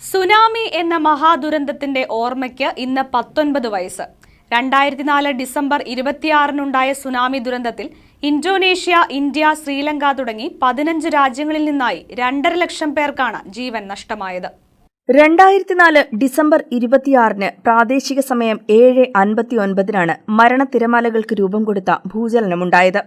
Tsunami എന്ന മഹാദുരന്തത്തിന്റെ ഓർമ്മയ്ക്ക് ഇന്ന് പത്തൊൻപത് വയസ്സ്. രണ്ടായിരത്തി നാല് ഡിസംബർ ഇരുപത്തിയാറിനുണ്ടായ സുനാമി ദുരന്തത്തിൽ ഇന്തോനേഷ്യ ഇന്ത്യ ശ്രീലങ്ക തുടങ്ങി പതിനഞ്ച് രാജ്യങ്ങളിൽ നിന്നായി രണ്ടര ലക്ഷം പേർക്കാണ് ജീവൻ നഷ്ടമായത്. രണ്ടായിരത്തിനാല് ഡിസംബർ ഇരുപത്തിയാറിന് പ്രാദേശിക സമയം ഏഴ് അൻപത്തി ഒൻപതിനാണ് മരണത്തിരമാലകൾക്ക് രൂപം കൊടുത്ത ഭൂചലനമുണ്ടായത്.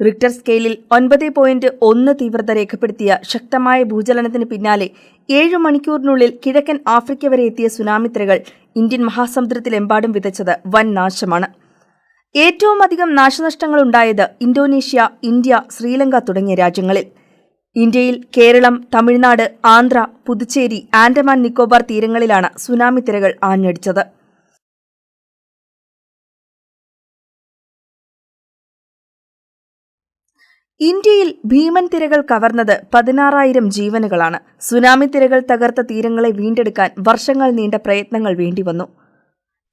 റിക്ടർ സ്കെയിലിൽ ഒൻപത് പോയിന്റ് ഒന്ന് തീവ്രത രേഖപ്പെടുത്തിയ ശക്തമായ ഭൂചലനത്തിന് പിന്നാലെ ഏഴ് മണിക്കൂറിനുള്ളിൽ കിഴക്കൻ ആഫ്രിക്ക വരെ എത്തിയ സുനാമി തിരകൾ ഇന്ത്യൻ മഹാസമുദ്രത്തിലെമ്പാടും വിതച്ചത് വൻ നാശമാണ്. ഏറ്റവും അധികം നാശനഷ്ടങ്ങൾ ഉണ്ടായത് ഇന്തോനേഷ്യ ഇന്ത്യ ശ്രീലങ്ക തുടങ്ങിയ രാജ്യങ്ങളിൽ. ഇന്ത്യയിൽ കേരളം തമിഴ്നാട് ആന്ധ്ര പുതുച്ചേരി ആൻഡമാൻ നിക്കോബാർ തീരങ്ങളിലാണ് സുനാമി തിരകൾ ആഞ്ഞടിച്ചത്. ഇന്ത്യയിൽ ഭീമൻ തിരകൾ കവർന്നത് പതിനാറായിരം ജീവനുകളാണ്. സുനാമി തിരകൾ തകർത്ത തീരങ്ങളെ വീണ്ടെടുക്കാൻ വർഷങ്ങൾ നീണ്ട പ്രയത്നങ്ങൾ വേണ്ടിവന്നു.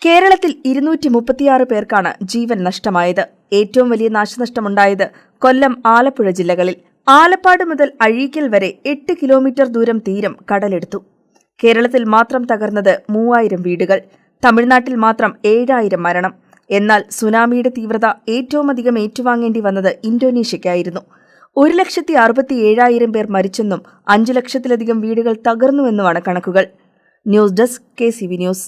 കേരളത്തിൽ ഇരുന്നൂറ്റി മുപ്പത്തിയാറ് പേർക്കാണ് ജീവൻ നഷ്ടമായത്. ഏറ്റവും വലിയ നാശനഷ്ടമുണ്ടായത് കൊല്ലം ആലപ്പുഴ ജില്ലകളിൽ. ആലപ്പാട് മുതൽ അഴീക്കൽ വരെ എട്ട് കിലോമീറ്റർ ദൂരം തീരം കടലെടുത്തു. കേരളത്തിൽ മാത്രം തകർന്നത് മൂവായിരം വീടുകൾ. തമിഴ്നാട്ടിൽ മാത്രം ഏഴായിരം മരണം. എന്നാൽ സുനാമിയുടെ തീവ്രത ഏറ്റവുമധികം ഏറ്റുവാങ്ങേണ്ടി വന്നത് ഇന്തോനേഷ്യയ്ക്കായിരുന്നു. ഒരു ലക്ഷത്തി അറുപത്തി ഏഴായിരം പേർ മരിച്ചെന്നും അഞ്ചു ലക്ഷത്തിലധികം വീടുകൾ തകർന്നുവെന്നുമാണ് കണക്കുകൾ. News desk K C V news.